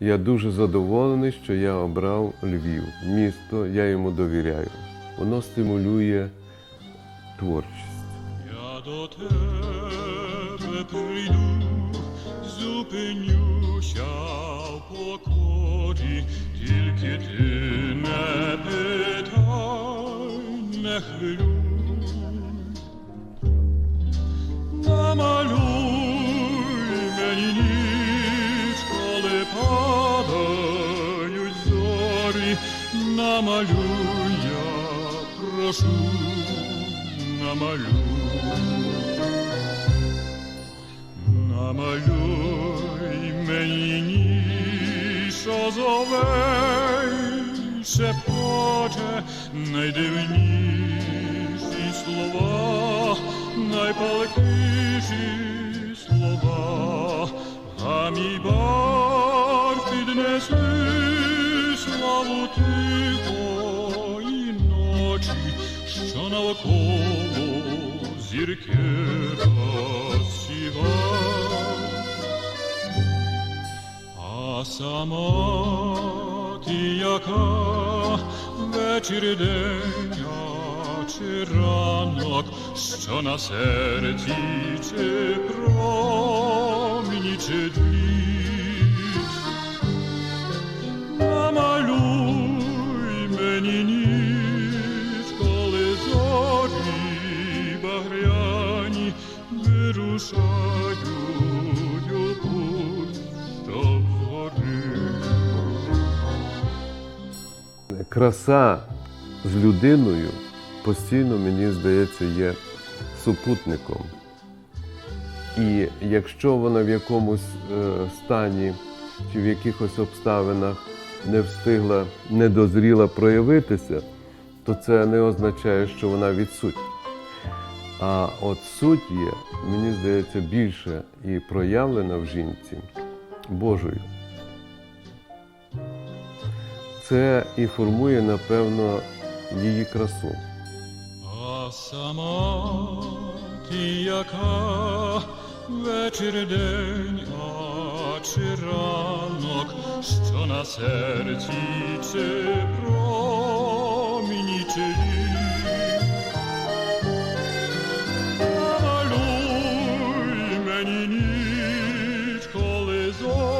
Я дуже задоволений, що я обрав Львів. Місто, я йому довіряю. Воно стимулює творчість. Я до тебе прийду, зупинюся в покорі, тільки ти не питай, не хвилюй. Намалюй, я прошу, намалюй. Намалюй мені ніч, що зове, шепоче найдивніші слова, найпалкіші слова, а мій бар піднесли славу тихої що навколо зірки розсіва. А сама ти яка вечір день, а чи ранок, що на серці, чи проміні, Краса з людиною постійно, мені здається, є супутником. І якщо вона в якомусь е, стані чи в якихось обставинах не встигла, не дозріла проявитися, то це не означає, що вона відсутня. А от суть є, мені здається, більше і проявлена в жінці Божою. Це і формує, напевно, її красу. А сама ти яка вечір день, а чи ранок, що на серці, чи проміні, Zorro.